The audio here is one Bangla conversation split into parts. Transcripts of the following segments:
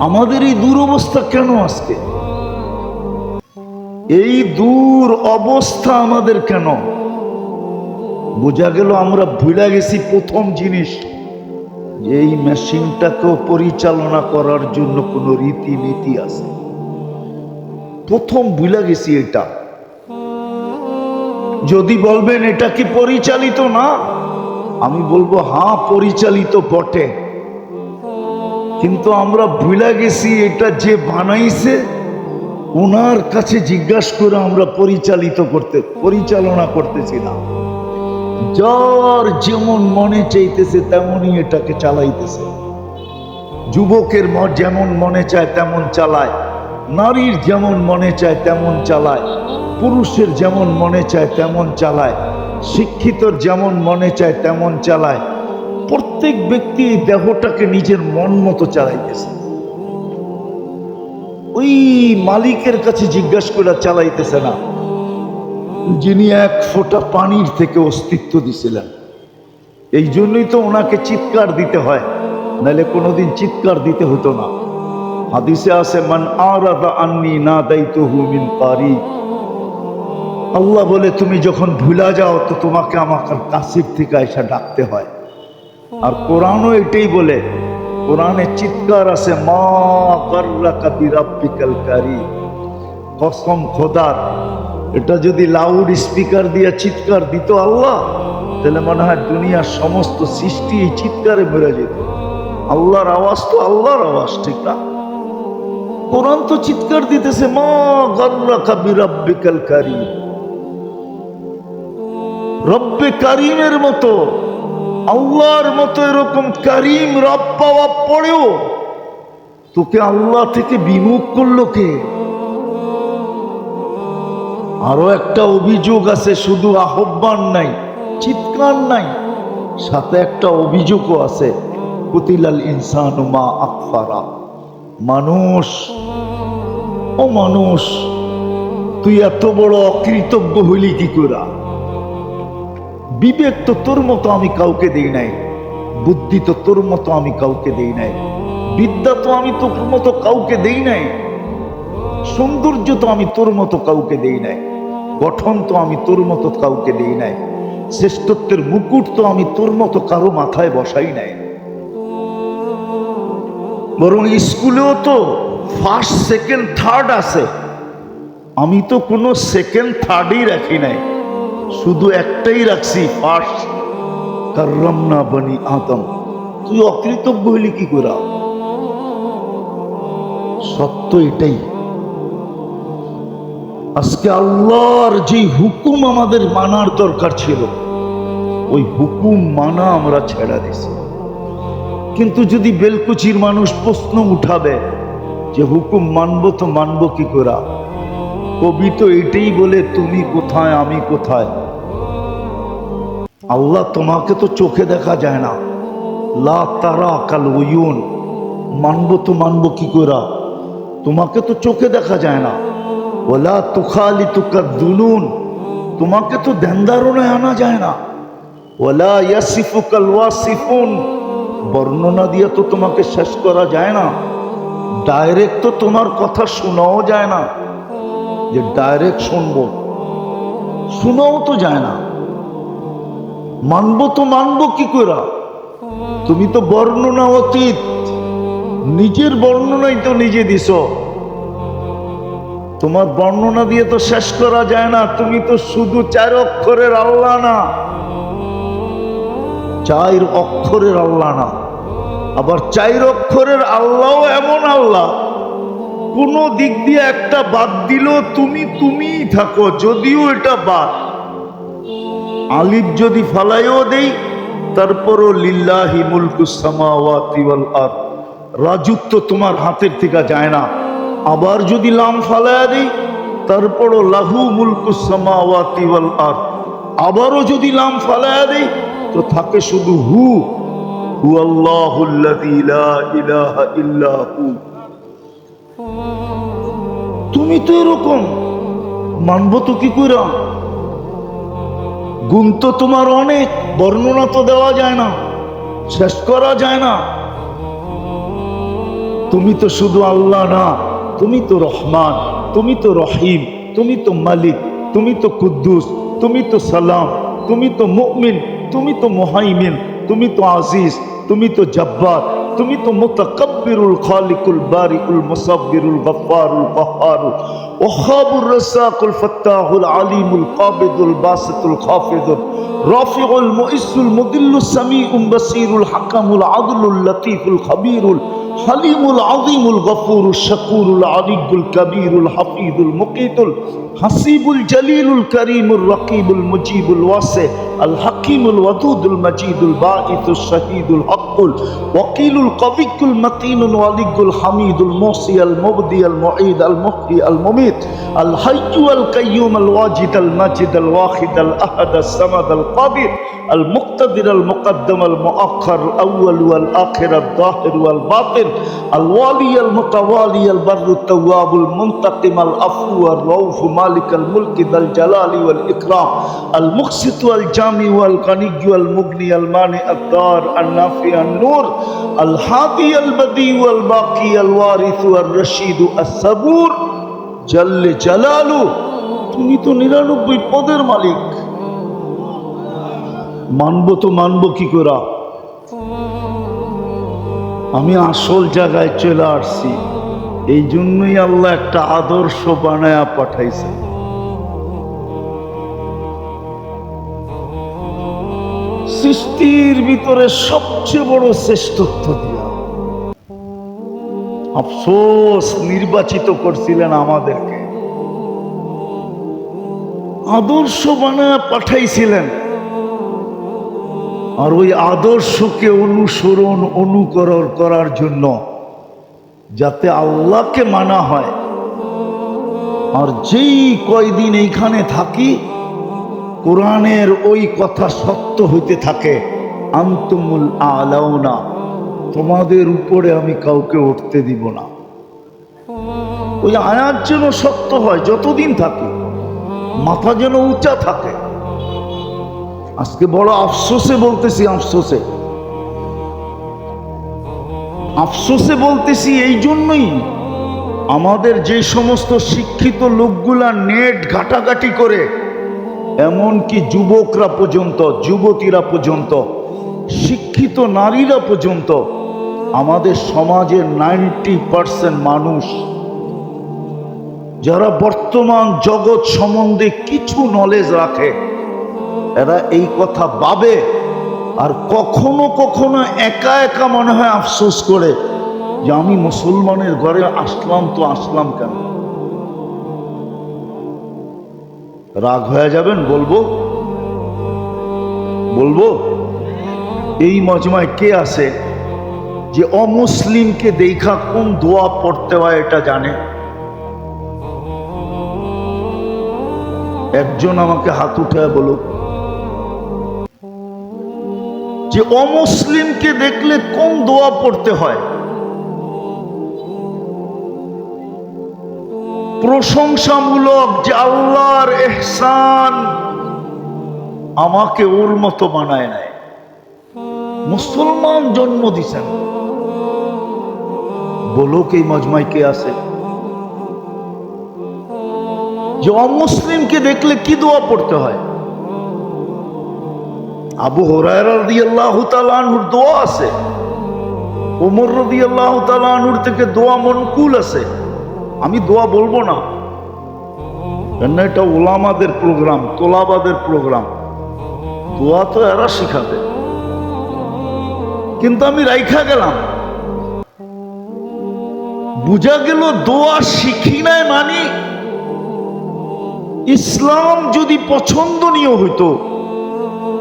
আমাদের এই দুরবস্থা কেন আজকে? এই দূর অবস্থা আমাদের কেন? বোঝা গেল আমরা ভুলে গেছি প্রথম জিনিস, যে এই মেশিনটাকেও পরিচালনা করার জন্য কোনো রীতিনীতি আছে। প্রথম ভুলে গেছি এটা। যদি বলবেন এটা কি পরিচালিত না? আমি বলব হ্যাঁ পরিচালিত বটে। কিন্তু আমরা ভুলে গেছি এটা যে বানাইছে, ওনার কাছে জিজ্ঞাসা করে আমরা পরিচালিত করতে, পরিচালনা করতেছিলাম। যার যেমন মনে চাইতেছে তেমনই এটাকে চালাইতেছে। যুবকের যেমন মনে চায় তেমন চালায়। নারীর যেমন মনে চায় তেমন চালায়। পুরুষের যেমন মনে চায় তেমন চালায়। শিক্ষিতর যেমন মনে চায় তেমন চালায়। প্রত্যেক ব্যক্তি এই দেহটাকে নিজের মন মতো চালাইতেছে। ওই মালিকের কাছে জিজ্ঞাসা করে চালাইতেছে না। যিনি এক ফোঁটা পানির থেকে অস্তিত্ব দিছিলেন। এই জন্যই তো ওনাকে চিৎকার দিতে হয়, নাহলে কোনোদিন চিৎকার দিতে হতো না। হাদিসে আছে, মান আরাদা আন্নি না দায়িত্ব হুমিন পারি। আল্লাহ বলে, তুমি যখন ভুলা যাও, তো তোমাকে আমাকে কাশির থেকে এসে ডাকতে হয়। আর কোরআনও এটাই বলে, কোরআনে চিৎকার আছে, মা কসম খোদার, এটা যদি লাউড স্পিকার দিয়ে চিৎকার দিত আল্লাহ, তাহলে মনে হয় দুনিয়ার সমস্ত সৃষ্টি এই চিৎকারে বেড়ে যেত। আল্লাহর আওয়াজ তো আল্লাহর আওয়াজ, ঠিক না? কোরআন তো চিৎকার দিতেছে, মা গর্রাকা বিরাব্বিকাল কারি রব্বে কারিমের মতো আল্লাহর মতো এরকম কারিম রব পাওয়া পড়েও তোকে আল্লাহ থেকে বিমুখ করল কে? আরও একটা অভিযোগ আছে, শুধু আহ্বান নাই, চিৎকার নাই, সাথে একটা অভিযোগও আছে, কুতিলাল ইনসান মা আকফারা। মানুষ, ও মানুষ, তুই এত বড় অকৃতজ্ঞ হইলি কি করা? বিবেক তো তোর মতো আমি কাউকে দেই নাই, বুদ্ধি তো তোর মতো আমি কাউকে দেই নাই, বিদ্যা তো আমি তোর মতো কাউকে দেই নাই, সৌন্দর্য তো আমি তোর মতো কাউকে দেই নাই, গঠন তো আমি তোর মতো কাউকে দেই নাই, শ্রেষ্ঠত্বের মুকুট তো আমি তোর মতো কারও মাথায় বসাই নাই। বরং স্কুলেও তো ফার্স্ট সেকেন্ড থার্ড আছে, আমি তো কোনো সেকেন্ড থার্ডই রাখি নাই। শুধু একটাই রাখছি ফার্স্ট কার্রামনা বনি আদম। তুই অকৃতজ্ঞ হইলি কি করা? সত্য এটাই। আজকে আল্লাহর যে হুকুম আমাদের মানার দরকার ছিল, ওই হুকুম মানা আমরা ছেড়া দিছি। কিন্তু যদি বেলকুচির মানুষ প্রশ্ন উঠাবে যে হুকুম মানবো তো মানবো কি করা? কবি তো এটাই বলে, তুমি কোথায়, আমি কোথায়? আল্লাহ তোমাকে তো চোখে দেখা যায় না। লা তারা কাল ওয়ুন মানবো তো মানবো কি করা তোমাকে তো চোখে দেখা যায় না। ওলা তুখালি তুকার দুনুন। তোমাকে তো ধ্যান আনা যায় না। ওলা ইয়াসিফু কাল ওয়াসিফুন। বর্ণনা দিয়ে তো তোমাকে শেষ করা যায় না। ডাইরেক্ট তো তোমার কথা শোনাও যায় না। যে ডাইরেক্ট শুনব। শোনাও তো যায় না। মানবো তো মানবো কি করে তুমি তো বর্ণনা অতীত। নিজের বর্ণনাই তো নিজে দিছ। তোমার বর্ণনা দিয়ে তো শেষ করা যায় না। তুমি তো শুধু চার অক্ষরের আল্লাহ না। চার অক্ষরের আল্লাহ না। আবার চার অক্ষরের আল্লাহও এমন আল্লাহ কোন দিক দিয়ে একটা বাদ দিল, তুমি তুমিই থাকো, যদিও এটা বাদ। আলিফ যদি ফালাইও দেই, তারপরও লিল্লাহি মুলকুস সামাওয়াতি ওয়াল আরদ। রাজত্ব তোমার হাতের থেকে যায় না। আবার যদি লাম ফালায়া দেই, তারপরও লাহু মুলকুস সামাওয়াতি ওয়াল আরদ। আবারও যদি লাম ফালায়া দেই, তো থাকে শুধু হু। হু আল্লাহুল্লাযী লা ইলাহা ইল্লা হু। তুমি তো এরকম মানব তো কি কইরা গুণ তো তোমার অনেক বর্ণনা তো দেওয়া যায় না শেষ করা যায় না তুমি তো শুধু আল্লাহ না তুমি তো রহমান তুমি তো রহিম তুমি তো মালিক তুমি তো কুদ্দুস তুমি তো সালাম তুমি তো মুমিন তুমি তো মুহাইমিন তুমি তো আজিজ তুমি তো জব্বার তুমি তো মুতাকাব্বিরুল খালিকুল বারিকুল মুসাব্বিরুল গফফারুল কাহ্হারুল ওয়াহাবুর রাসাকুল ফাত্তাহুল আলিমুল কাবিদুল বাসিতুল খাফিদুল রাফিউল মুইসুল মুদিল্লুস সামিউম বাসিরুল হাকামুল আদলুল লতীফুল খাবীরুল হালিমুল আজিমুল গফুরুল শকুরুল আলিকুল কবিরুল হাফিদুল মুকিদুল হাসিবুল জলিলুল করিমুল রকিবুল মুজিবুল ওয়াসে আল হাকিমুল ওয়াদুদুল মজিদুল বাঈদুল শহীদুল হকুল ওয়াকিলুল কবিকুল মতিনুল ওয়ালিকুল হামিদুল মোসি আল মুবদি আল মুঈদ আল মুহরি আল মুমিত আল হাইয়ু আল কাইয়ুম আল ওয়াজিদ আল মাজিদ আল ওয়াহিদ আল আহাদ আল সামাদ আল কাদির আল মুক্তাদির আল মুকদ্দম আল মুআখর আউয়াল ওয়াল আখির আল দাহির ওয়াল বাতিন الوالي المتوالي البر التواب المنتقم العفو الرؤوف مالك الملك ذا الجلال والاكرام المقسط والجامع والغني والمغني المانع الدار النافع النور الهادي البديع والباقي الوارث والرشيد الصبور جل جلاله তুমি তো নিরানব্বই পদের মালিক মানবো তো মানবো কি করা আমি আসল জায়গায় চলে আসছি। এই জন্যই আল্লাহ একটা আদর্শ বানায়া পাঠাইছে। সৃষ্টির ভিতরে সবচেয়ে বড় শ্রেষ্ঠত্ব দিয়া। আফসোস নির্বাচিত করছিলেন আমাদেরকে। আদর্শ বানায়া পাঠাইছিলেন। আর ওই আদর্শকে অনুসরণ, অনুকরণ করার জন্য যাতে আল্লাহকে মানা হয়। আর যেই কয়দিন এইখানে থাকি, কোরআনের ওই কথা সত্য হইতে থাকে, আন্তমুল আলাউনা, তোমাদের উপরে আমি কাউকে উঠতে দিব না। ওই আয়াত যেন সত্য হয়, যতদিন থাকে, মাথা যেন উঁচা থাকে আজকে বড় আফসোসে বলতেছি আফসোসে। আফসোসে বলতেছি এই জন্যই আমাদের যে সমস্ত শিক্ষিত লোকগুলা নেট ঘাটাঘাটি করে, এমনকি যুবকরা পর্যন্ত, যুবতীরা পর্যন্ত, শিক্ষিত নারীরা পর্যন্ত, আমাদের সমাজের নাইনটি পার্সেন্ট মানুষ, যারা বর্তমান জগৎ সম্বন্ধে কিছু নলেজ রাখে এরা এই কথা ভাবে আর কখনো কখনো একা একা মনে হয় আফসোস করে যে আমি মুসলমানের ঘরে আসলাম তো আসলাম কেন? রাগ হয়ে যাবেন বলব? বলব? এই মজমায় কে আছে যে অমুসলিমকে দেখা কোন দোয়া পড়তে হয় এটা জানে? একজন আমাকে হাত উঠায় বলুক। যে অমুসলিমকে দেখলে কোন দোয়া পড়তে হয়? প্রশংসামূলক যে আল্লাহর এহসান আমাকে ওর মতো বানায় নাই। মুসলমান জন্ম দিছেন। বলো এই মজমাই কে আছে? যে অমুসলিমকে দেখলে কি দোয়া পড়তে হয়? আবু তাআলা দোয়া আছে। ওমর রাদিয়াল্লাহু তাআলা আনহুর থেকে দোয়া মনকুল আছে। আমি দোয়া বলব না। কেন এটা ওলামাদের প্রোগ্রাম, তোলাবাদের প্রোগ্রাম। দোয়া তো এরা শিখাবে। কিন্তু আমি রাইখা গেলাম। বুঝা গেল দোয়া শিখি নাই মানি, ইসলাম যদি পছন্দনীয় হইতো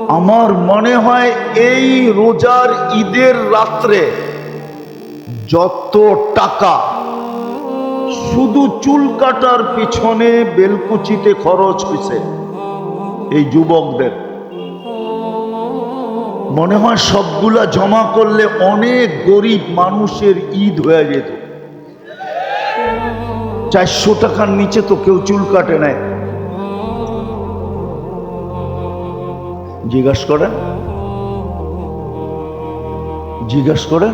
আমার মনে হয় এই রোজার ঈদের রাত্রে যত টাকা শুধু চুল কাটার পিছনে বেলকুচিতে খরচ হয়েছে এই যুবকদের। মনে হয় সবগুলা জমা করলে অনেক গরিব মানুষের ঈদ হয়ে যেত। চারশো টাকার নিচে তো কেউ চুল কাটে নেয় জিজ্ঞাস করেন। জিজ্ঞাস করেন।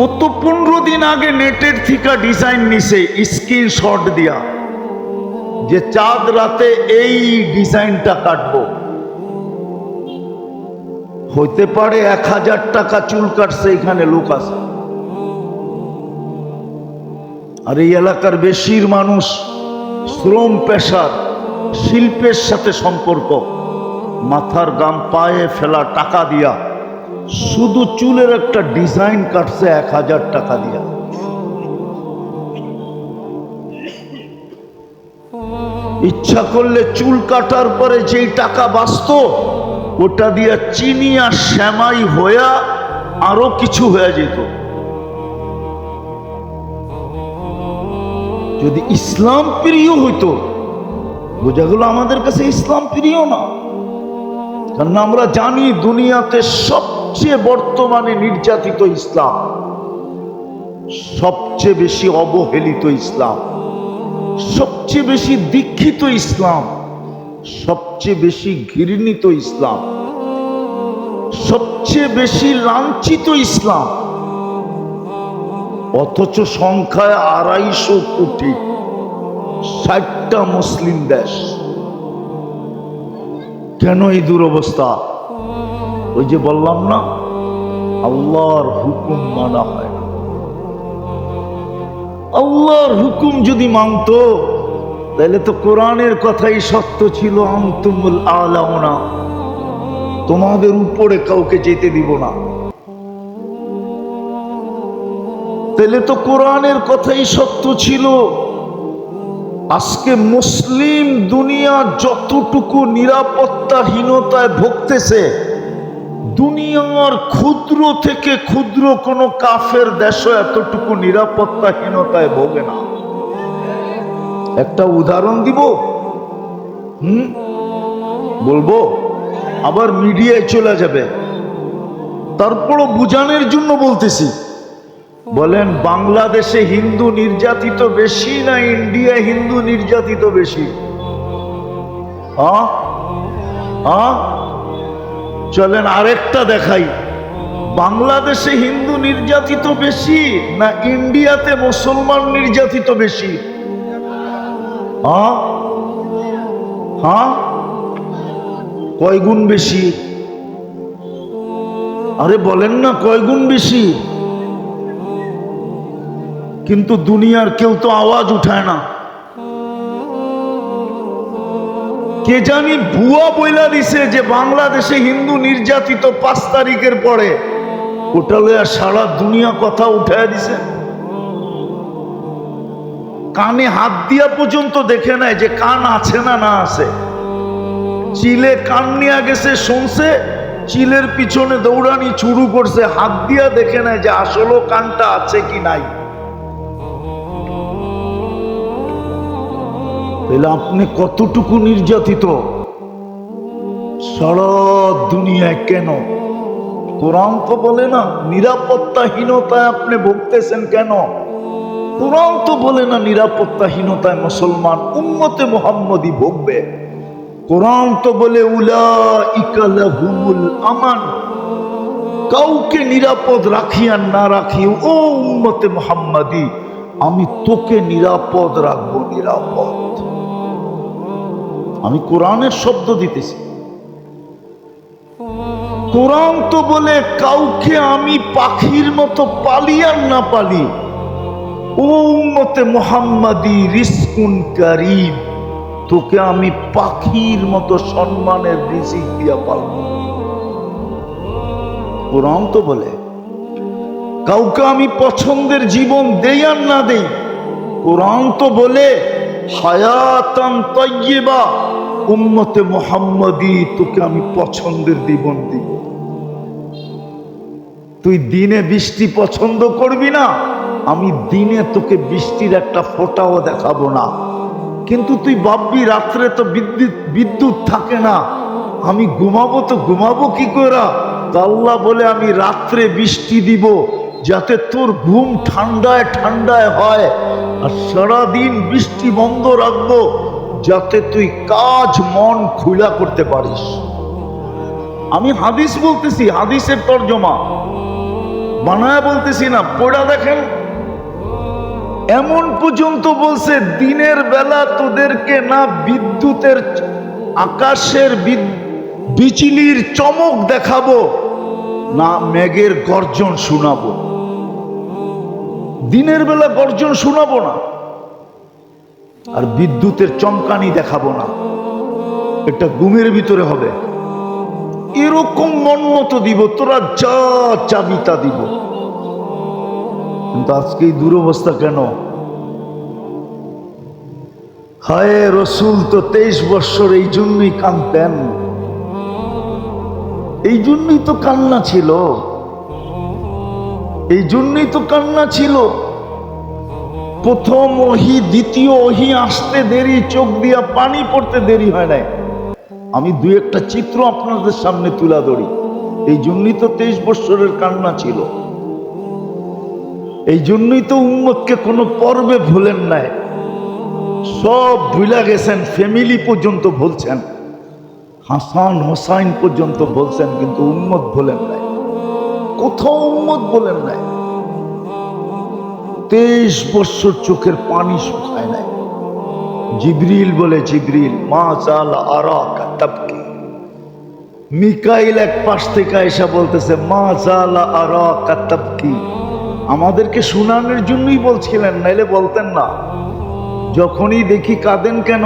ও তো পনেরো দিন আগে নেটের থিকা ডিজাইন নিছে, স্ক্রিনশট দিয়া। যে চাঁদ রাতে এই ডিজাইনটা কাটবো। হইতে পারে এক হাজার টাকা চুল কাটছে, এখানে লোক আছে। আর এই এলাকার বেশির মানুষ শ্রম পেশার। শিল্পের সাথে সম্পর্ক। মাথার গাম, পায়ে ফেলা টাকা দিয়া। শুধু চুলের একটা ডিজাইন কাটছে এক হাজার টাকা দিয়া। ইচ্ছা করলে চুল কাটার পরে যেই টাকা বাঁচত, ওটা দিয়া চিনি আর শ্যামাই হইয়া আরও কিছু হয়ে যেত। যদি ইসলাম প্রিয় হইতো বোঝা গেল আমাদের কাছে ইসলাম প্রিয় না। কারণ আমরা জানি দুনিয়াতে সবচেয়ে বর্তমানে নির্যাতিত ইসলাম, সবচেয়ে বেশি অবহেলিত ইসলাম, সবচেয়ে বেশি দীক্ষিত ইসলাম, সবচেয়ে বেশি ঘৃণিত ইসলাম, সবচেয়ে বেশি লাঞ্ছিত ইসলাম। অথচ সংখ্যায় আড়াইশো কোটি। ষাটটা মুসলিম দেশ। কেন এই দুরবস্থা? ওই যে বললাম না, আল্লাহর হুকুম মানা হয় আল্লাহর হুকুম যদি মানত, তাহলে তো কোরআনের কথাই সত্য ছিল, আন্তুমুল আলাউনা। তোমাদের উপরে কাউকে যেতে দিব না। তাহলে তো কোরআনের কথাই সত্য ছিল। আজকে মুসলিম দুনিয়া যতটুকু নিরাপত্তাহীনতায় ভুগতেছে, দুনিয়ার ক্ষুদ্র থেকে ক্ষুদ্র কোন কাফের দেশ এতটুকু নিরাপত্তাহীনতায় ভোগে না। একটা উদাহরণ দিব? হুম? বলব? আবার মিডিয়ায় চলে যাবে। তারপরও বুঝানোর জন্য বলতেছি। বলেন, বাংলাদেশে হিন্দু নির্যাতিত বেশি না ইন্ডিয়া হিন্দু নির্যাতিত বেশি? চলেন, আরেকটা দেখাই। বাংলাদেশে হিন্দু নির্যাতিত বেশি না ইন্ডিয়াতে মুসলমান নির্যাতিত বেশি? হ্যাঁ? কয় গুণ বেশি? আরে বলেন না কয় গুণ বেশি? কিন্তু দুনিয়ার কেউ তো আওয়াজ উঠায় না। কে জানি ভুয়া বইলা দিছে যে বাংলাদেশে হিন্দু নির্যাতিত পাঁচ তারিখের পরে। ওটা লইয়া সারা দুনিয়া কথা উঠায় দিছে। কানে হাত দিয়া পর্যন্ত দেখে নেয় যে কান আছে না না আছে। চিলে কান নিয়ে গেছে, শুনছে, চিলের পিছনে দৌড়ানি শুরু করছে। হাত দিয়া দেখে নেয় যে আসলে কানটা আছে কি নাই। তাহলে আপনি কতটুকু নির্যাতিত? সারা দুনিয়ায় কেন? কোরআন তো বলে না, নিরাপত্তাহীনতায় আপনি ভুগতেছেন কেন? কোরআন তো বলে না নিরাপত্তাহীনতায় মুসলমান উম্মতে মোহাম্মদী ভুগবে। কোরআন তো বলে উলা ইকালাহুমুল আমান। কাউকে নিরাপদ রাখি আর না রাখি ও উম্মতে মোহাম্মদী, আমি তোকে নিরাপদ রাখব, নিরাপদ। আমি কোরআনের শব্দ দিতেছি। কোরআন তো বলে কাউকে আমি পাখির মতো পালি আর না পালি। উম্মতে মোহাম্মদি রিস্কুন কারিম, তোকে আমি পাখির মতো সম্মানের রিজিক দিয়া পালব। কোরআন তো বলে, কাউকে আমি পছন্দের জীবন দেই আর না দেই। কোরআন তো বলে, হায়াতান তৈবা উম্মতে মোহাম্মদি, তোকে আমি পছন্দের জীবন দিব। তুই দিনে বৃষ্টি পছন্দ করবি না, আমি দিনে তোকে বৃষ্টির একটা ফোঁটাও দেখাবো না। কিন্তু তুই ভাববি, রাত্রে তো বিদ্যুৎ বিদ্যুৎ থাকে না, আমি ঘুমাবো তো ঘুমাবো কি করে? তা আল্লাহ বলে, আমি রাত্রে বৃষ্টি দিব যাতে তোর ঘুম ঠান্ডায় ঠান্ডায় হয়, আর সারাদিন বৃষ্টি বন্ধ রাখব। যাতে তুই কাজ, মন খুলা করতে পারিস। আমি হাদিস বলতেছি, হাদিসের তর্জমা। বানায় বলতেছি না, পড়া দেখেন। এমন পর্যন্ত বলছে, দিনের বেলা তোদেরকে না বিদ্যুতের আকাশের বিচলির চমক দেখাবো, না মেঘের গর্জন শোনাবো। দিনের বেলা গর্জন শোনাবো না। আর বিদ্যুতের চমকানি দেখাবো না। এটা ঘুমের ভিতরে হবে। এরকম মন মতো দিব, তোরা যা চাবি তা দিব। কিন্তু আজকে এই দুরবস্থা কেন? হায় রসুল, তো তেইশ বৎসর এই জন্যই কানতেন এই জন্যই তো কান্না ছিল। এই জন্যই তো কান্না ছিল। প্রথম ওহি, দ্বিতীয় ওহি, আসতে দেরি, চোখ দিয়া পানি পড়তে দেরি হয় নাই। আমি দুই একটা চিত্র আপনাদের সামনে তুলা ধরি। এই জন্যই তো তেইশ বৎসরের কান্না ছিল। এই জন্যই তো উম্মতকে কোনো পর্বে ভুলেন নাই। সব ভুলা গেছেন, ফ্যামিলি পর্যন্ত বলছেন হাসান হোসাইন পর্যন্ত বলছেন কিন্তু উম্মত বলেন নাই। কোথাও উম্মত বলেন নাই। তেইশ বৎসর চোখের পানি শুকায় নাই। জিবরিল বলে, জিবরিল, মা চাল আরা মিকাইল এক পাশ থেকে এসে বলতেছে, মা চাল আরা কাতাবকি আমাদেরকে শুনানোর জন্যই বলছিলেন, নাইলে বলতেন না। যখনই দেখি কাঁদেন কেন?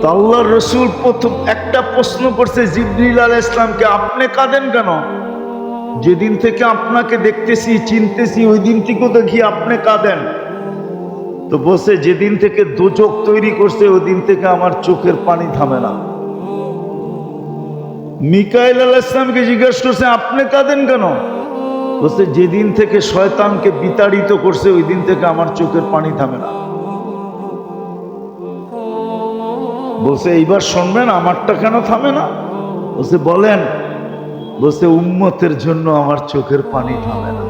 তো আল্লাহর রসুল প্রথম একটা প্রশ্ন করছে, জিবরিল আল ইসলামকে আপনি কাঁদেন কেন? যেদিন থেকে আপনাকে দেখতেছি, চিনতেছি ওই দিন থেকেও দেখি আপনি কাঁদেন। তো বসে যেদিন থেকে দোচক তৈরি করছে ওই দিন থেকে আমার চোখের পানি থামে না। মিকাইল আল ইসলামকে জিজ্ঞেস করছে, আপনি কাঁদেন কেন? বলছে, যেদিন থেকে শয়তানকে বিতাড়িত করছে ওই দিন থেকে আমার চোখের পানি থামে না। বলছে, এইবার শুনবেন, আমারটা কেন থামে না? বলছে, বলেন বলছে, উম্মতের জন্য আমার চোখের পানি থামে না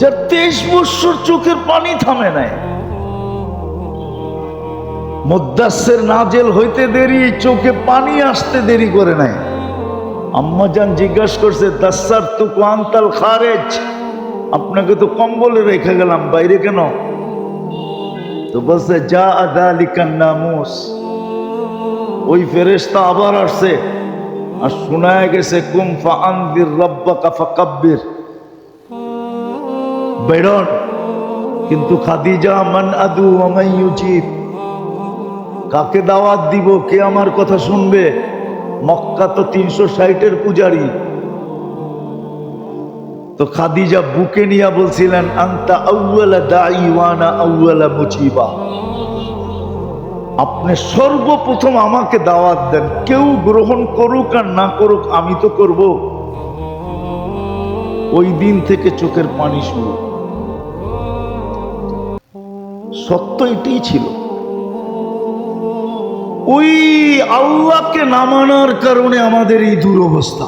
যার তেইশ বৎসর চোখের পানি থামে নাই। মুদাসের নাজেল হইতে দেরি, চোখে পানি আসতে দেরি করে নাই। আম্মাজান জিজ্ঞাসা করছে দাসার তু কোয়ান্তাল খারেজ? আপনাকে তো কম্বলে রেখে গেলাম, বাইরে কেন? তো বলছে যা আদালিকান নামুস। ওই ফেরেশতা আবার আসছে। আর শোনায় গেছে, কুম ফাআনদির রব্বাকা ফাকাব্বির। বেরন কিন্তু খাদিজা মান আদু আমাই উচিত কাকে দাওয়াত দিব? কে আমার কথা শুনবে? মক্কা তো তিনশো ষাটের পূজারি। তো খাদিজা বুকে নিয়া বলছিলেন, আন্তা আউ্বালা দাইওয়ানা আউ্বালা মুচিবা আপনি সর্বপ্রথম আমাকে দাওয়াত দেন। কেউ গ্রহণ করুক আর না করুক, আমি তো করব। ওই দিন থেকে চোখের পানি শুরু। সত্য এটাই ছিল। ওই আল্লাহকে না মানার কারণে আমাদের এই দুরবস্থা।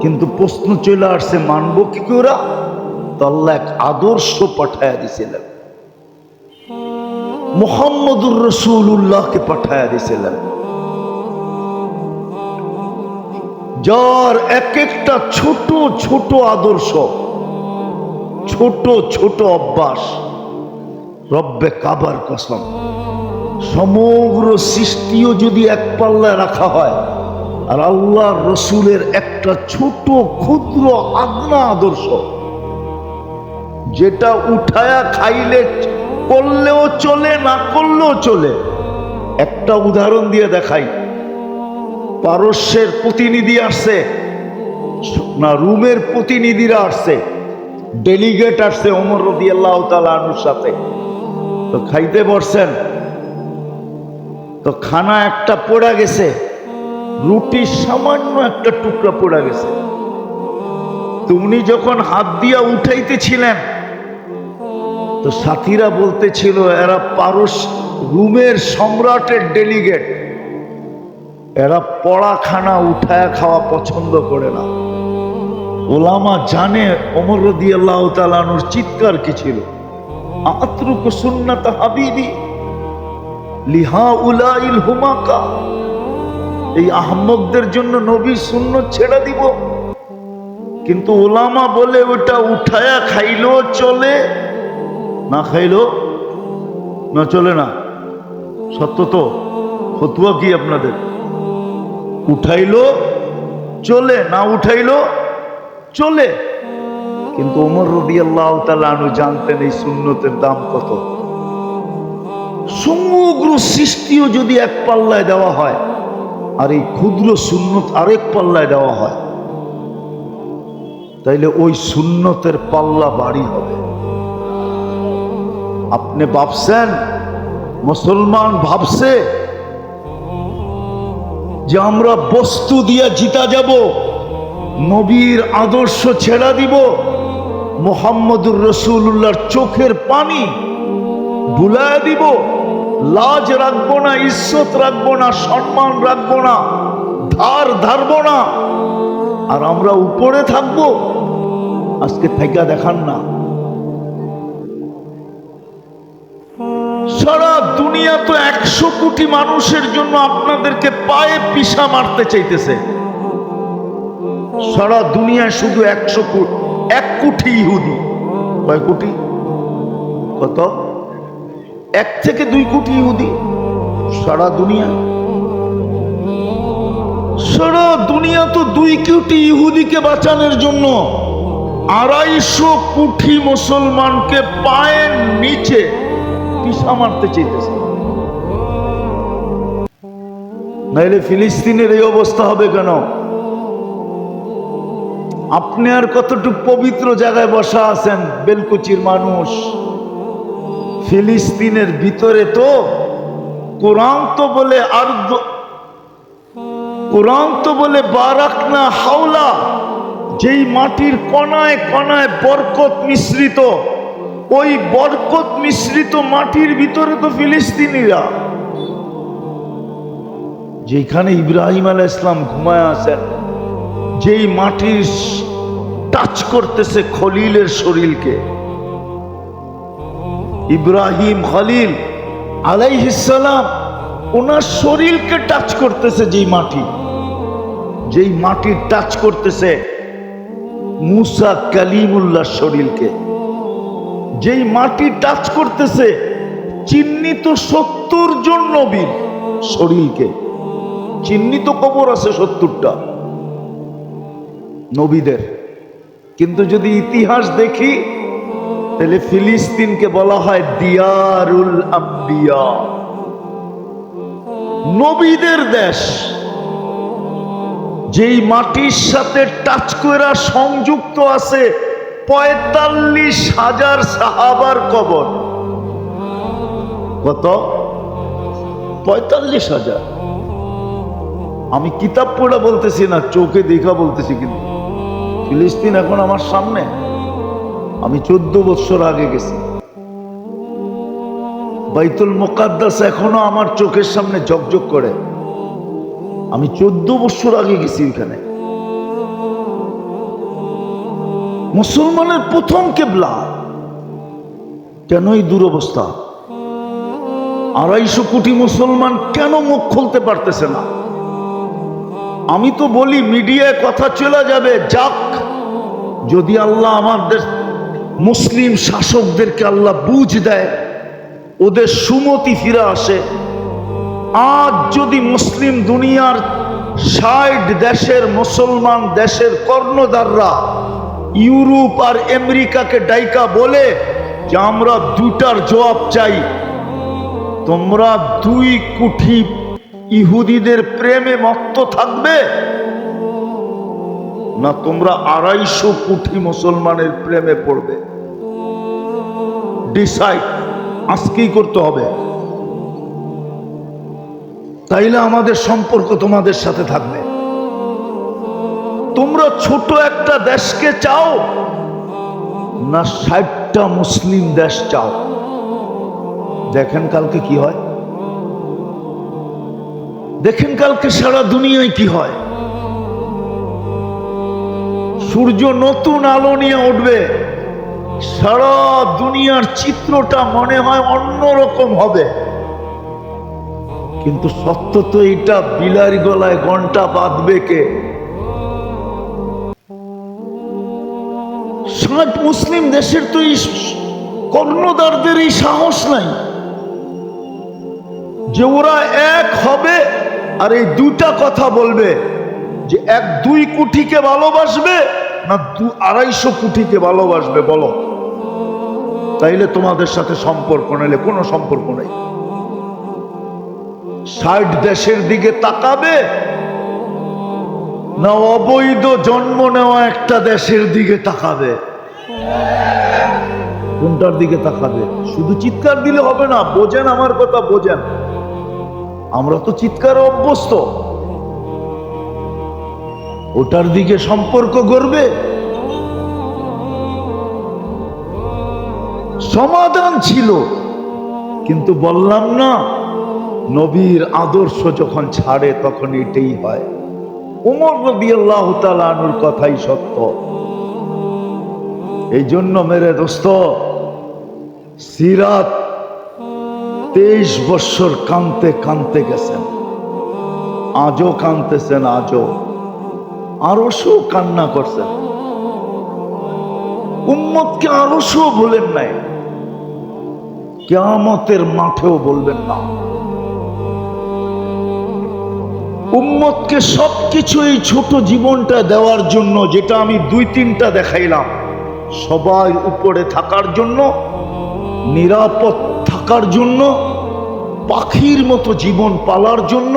কিন্তু প্রশ্ন চলে আসছে, মানব কি করে? তো এক আদর্শ পাঠায়া দিছিলেন মোহাম্মদুর রসুল্লাহকে পাঠায় দিছিলেন। যার এক একটা ছোট ছোট আদর্শ, ছোট ছোট অভ্যাস, রব্বে কাবার কসম। সমগ্র সৃষ্টিও যদি এক পাল্লায় রাখা হয়, আর আল্লাহ রসুলের একটা ছোট, ক্ষুদ্র আগ্না আদর্শ, যেটা উঠায়া খাইলে করলেও চলে, না করলেও চলে। একটা উদাহরণ দিয়ে দেখাই। পারস্যের প্রতিনিধি আসছে, না, রুমের প্রতিনিধিরা আসছে। ডেলিগেট আসছে অমর রদি আল্লাহ তালুর সাথে। তো খাইতে বসছেন। তো খানা একটা পড়া গেছে, রুটি সামান্য একটা টুকরা পড়া গেছে। তো উনি যখন হাত দিয়া উঠাইতেছিলেন তো সাথীরা বলতেছিল, এরা পারস রুমের সম্রাটের ডেলিগেট এরা পড়া খানা উঠায় খাওয়া পছন্দ করে না। ওলামা জানে অমর রদি আল্লাহ তালানুর চিৎকার কি ছিল। আত্রুক হাবিবি লিহা উলাইল হুমাকা। এই আহমকদের জন্য নবী শূন্য ছেড়ে দিব। কিন্তু ওলামা বলে, ওটা উঠায়া খাইলেও চলে না খাইলো, না চলে না। সত্য তো, ফতুয়া কি আপনাদের? উঠাইলো, চলে, না উঠাইলো, চলে। কিন্তু ওমর রবি আল্লাহ তালু জানতেন এই সুন্নতের দাম কত। সমগ্র সৃষ্টিও যদি এক পাল্লায় দেওয়া হয়, আর এই ক্ষুদ্র সুন্নত আরেক পাল্লায় দেওয়া হয়, তাইলে ওই সুন্নতের পাল্লা বাড়ি হবে। আপনি ভাবছেন, মুসলমান ভাবছে যে আমরা বস্তু দিয়া জিতা যাব, নবীর আদর্শ ছেড়া দিব, মোহাম্মদুর রসুল্লাহর চোখের পানি বুলায় দিব, লাজ রাখব না, ইজ্জত রাখব না, সম্মান রাখব না, ধার ধারবো না, আর আমরা উপরে থাকব, আজকে থেকে দেখান না। সারা দুনিয়া তো একশো কোটি মানুষের জন্য আপনাদেরকে পায়ে পিসা মারতে চাইতেছে। সারা দুনিয়ায় শুধু একশো কোটি এক কোটি ইহুদি। কয় কোটি? কত? এক থেকে দুই কোটি ইহুদি। সারা দুনিয়া। সারা দুনিয়া তো দুই কোটি ইহুদিকে বাঁচানোর জন্য আড়াইশো কোটি মুসলমানকে পায়ের নিচে পিসা মারতে চাইতেছে। নাইলে ফিলিস্তিনের এই অবস্থা হবে কেন? আপনি আর কতটুকু পবিত্র জায়গায় বসা আছেন, বেলকুচির মানুষ? ফিলিস্তিনের ভিতরে তো কোরআন তো বলে আর কোরআন তো বলে বারাকনা হাওলা, যেই মাটির কণায় কণায় বরকত মিশ্রিত ওই বরকত মিশ্রিত মাটির ভিতরে তো ফিলিস্তিনিরা। যেখানে ইব্রাহিম আলাহ ইসলাম ঘুমায় আছেন যেই মাটির টাচ করতেছে খলিলের শরীরকে। ইব্রাহিম খলিল আলাইহিসালাম ওনার শরীরকে টাচ করতেছে যেই মাটি। যেই মাটির টাচ করতেছে মুসা কালিমুল্লাহ শরীরকে। যেই মাটি টাচ করতেছে, চিহ্নিত সত্তর জন নবীর শরীরকে। চিহ্নিত কবর আছে সত্তরটা নবীদের। কিন্তু যদি ইতিহাস দেখি, তাহলে ফিলিস্তিনকে বলা হয় দিয়ারুল আম্বিয়া। নবীদের দেশ, যেই মাটির সাথে টাচ করা সংযুক্ত আছে পঁয়তাল্লিশ হাজার সাহাবার কবর। কত? পঁয়তাল্লিশ হাজার। আমি কিতাব পড়া বলতেছি না, চোখে দেখা বলতেছি কিন্তু। ফিলিস্তিন এখন আমার সামনে। আমি চোদ্দ বছর আগে গেছি। বাইতুল মোকাদ্দাস এখনও আমার চোখের সামনে ঝকঝক করে। আমি চোদ্দ বছর আগে গেছি এখানে। মুসলমানের প্রথম কেবলা। কেন এই দুরবস্থা? আড়াইশো কোটি মুসলমান কেন মুখ খুলতে পারতেছে না? আমি তো বলি, মিডিয়ায় কথা চলে যাবে, যাক। যদি আল্লাহ আমাদের মুসলিম শাসকদেরকে আল্লাহ বুঝ দেয়, ওদের সুমতি ফিরে আসে। আজ যদি মুসলিম দুনিয়ার ষাট দেশের মুসলমান দেশের কর্ণদাররা ইউরোপ আর আমেরিকাকে ডাইকা বলে যে আমরা দুটার জবাব চাই। তোমরা দুই কোটি ইহুদিদের প্রেমে মত্ত থাকবে? না তোমরা আড়াইশো কোটি মুসলমানের প্রেমে পড়বে? ডিসাইড আজকেই করতে হবে। তাইলে আমাদের সম্পর্ক তোমাদের সাথে থাকবে। তোমরা ছোট একটা দেশকে চাও না ষাটটা মুসলিম দেশ চাও? দেখেন কালকে কি হয়? দেখেন কালকে সারা দুনিয়ায় কি হয়? সূর্য নতুন আলো নিয়ে উঠবে। সারা দুনিয়ার চিত্রটা মনে হয় অন্যরকম হবে। কিন্তু সত্য তো এটা বিলার গলায় ঘণ্টা বাঁধবে কে? মুসলিম দেশের তো এই কর্ণদারদের এই সাহস নাই যে ওরা এক হবে আর এই দুটা কথা বলবে যে এক দুই কোটিকে ভালোবাসবে না দু আড়াইশো কোটিকে ভালোবাসবে, বলো। তাইলে তোমাদের সাথে সম্পর্ক নাইলে কোনো সম্পর্ক নেই। ষাট দেশের দিকে তাকাবে না, অবৈধ জন্ম নেওয়া একটা দেশের দিকে তাকাবে। কোনটার দিকে তাকাবে? শুধু চিৎকার দিলে হবে না, বোঝেন আমার কথা, বোঝেন। আমরা তো চিৎকার অভ্যস্ত। ওটার দিকে সম্পর্ক গড়বে। সমাধান ছিল, কিন্তু বললাম না, নবীর আদর্শ যখন ছাড়ে তখন এটাই হয়। উমর নবী আল্লাহ তালুর কথাই সত্য। এই জন্য মেরে দোস্ত, সিরাত তেইশ বৎসর কানতে কানতে গেছেন। আজও কানতেছেন, আজও। আরও শো কান্না করছেন। উম্মতকে আরও শো বলেন নাই। কেয়ামতের মাঠেও বলবেন না। উম্মতকে সবকিছু এই ছোট জীবনটা দেওয়ার জন্য যেটা আমি দুই তিনটা দেখাইলাম, সবাই উপরে থাকার জন্য, নিরাপদ থাকার জন্য, পাখির মতো জীবন পালার জন্য,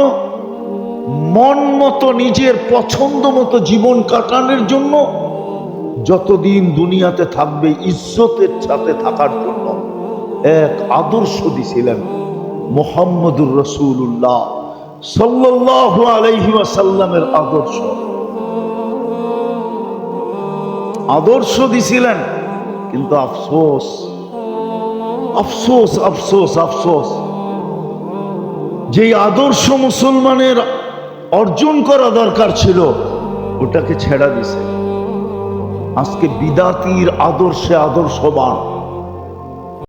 মন মতো নিজের পছন্দ মতো জীবন কাটানোর জন্য, যতদিন দুনিয়াতে থাকবে ইজ্জতের সাথে থাকার জন্য, এক আদর্শ দিছিলেন মোহাম্মদুর রসুল্লাহ সাল্লাহ আলাইহি আদর্শ। আদর্শ দিছিলেন, কিন্তু আফসোস আফসোস আফসোস আফসোস। যে আদর্শ মুসলমানের অর্জন করা দরকার ছিল, ওটাকে ছেড়া দিছে। আজকে বিদাতির আদর্শে আদর্শবান।